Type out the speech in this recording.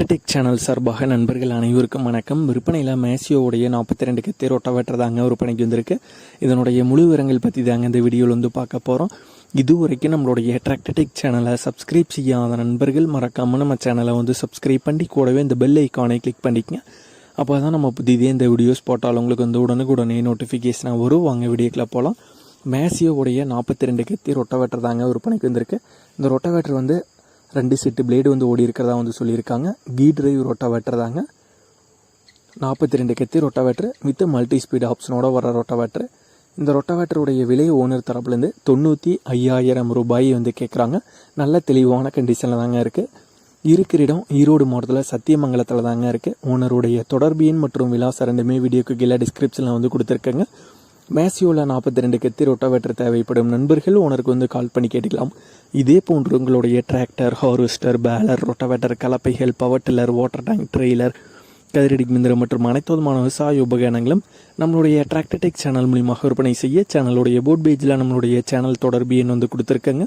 Tech channel சார்பாக நண்பர்கள் அனைவருக்கும் வணக்கம். விற்பனையில் மேசியோவுடைய நாற்பத்தி ரெண்டு கத்தி ரொட்டவேட்டர் தாங்க விற்பனைக்கு வந்திருக்கு. இதனுடைய முழு விவரங்கள் பற்றி தாங்க இந்த வீடியோவில் வந்து பார்க்க போகிறோம் இதுவரைக்கும் நம்மளுடைய டிராக்டர்டெக் சேனலை சப்ஸ்கிரைப் செய்யாத நண்பர்கள் மறக்காமல் நம்ம சேனலை வந்து சப்ஸ்கிரைப் பண்ணி கூடவே இந்த பெல் ஐக்கானை கிளிக் பண்ணிக்கங்க. அப்போ தான் நம்ம புதிதே இந்த வீடியோஸ் போட்டால் உங்களுக்கு வந்து உடனுக்குடனே நோட்டிஃபிகேஷனாக வரும். வாங்க வீடியோக்கில் போகலாம் மேசியோவுடைய நாற்பத்தி ரெண்டு கத்தி ரொட்டவேட்டர் தாங்க விற்பனைக்கு வந்திருக்கு. இந்த ரொட்டவேட்டர் வந்து ரெண்டு செட்டு பிளேடு வந்து ஓடி இருக்கிறதா வந்து சொல்லியிருக்காங்க. கீ டிரைவ் ரொட்டவேட்டர் தாங்க. நாற்பத்தி ரெண்டு கத்தி ரொட்டாவேட்டர் வித் மல்டி ஸ்பீட் ஆப்ஷனோட வர ரொட்டாவேட்டர் இந்த ரொட்டாவேட்டருடைய விலை ஓனர் தரப்புலேருந்து தொண்ணூற்றி ஐயாயிரம் ரூபாய் வந்து கேட்குறாங்க நல்ல தெளிவான கண்டிஷனில் தாங்க இருக்குது இருக்கிற இடம் ஈரோடு மாவட்டத்தில் சத்தியமங்கலத்தில் தாங்க இருக்குது ஓனருடைய தொடர்பு எண் மற்றும் விலாசம் ரெண்டுமே வீடியோக்கு கீழே டிஸ்கிரிப்ஷனில் வந்து கொடுத்துருக்கேங்க. மேசியோவில் நாற்பத்தி ரெண்டு கத்தி ரொட்டவேட்டர் தேவைப்படும் நண்பர்கள் உனக்கு வந்து கால் பண்ணி கேட்டுக்கலாம். இதே போன்று உங்களுடைய tractor harvester baler rotavator கலப்பைகள் power tiller water tank trailer கதிரடி மிந்திரம் மற்றும் அனைத்து விதமான விவசாய உபகரணங்களும் நம்மளுடைய டிராக்டர்டெக் சேனல் மூலியமாக விற்பனை செய்ய சேனலுடைய போர்ட் பேஜில் நம்மளுடைய சேனல் தொடர்பு எண் வந்து கொடுத்துருக்கங்க.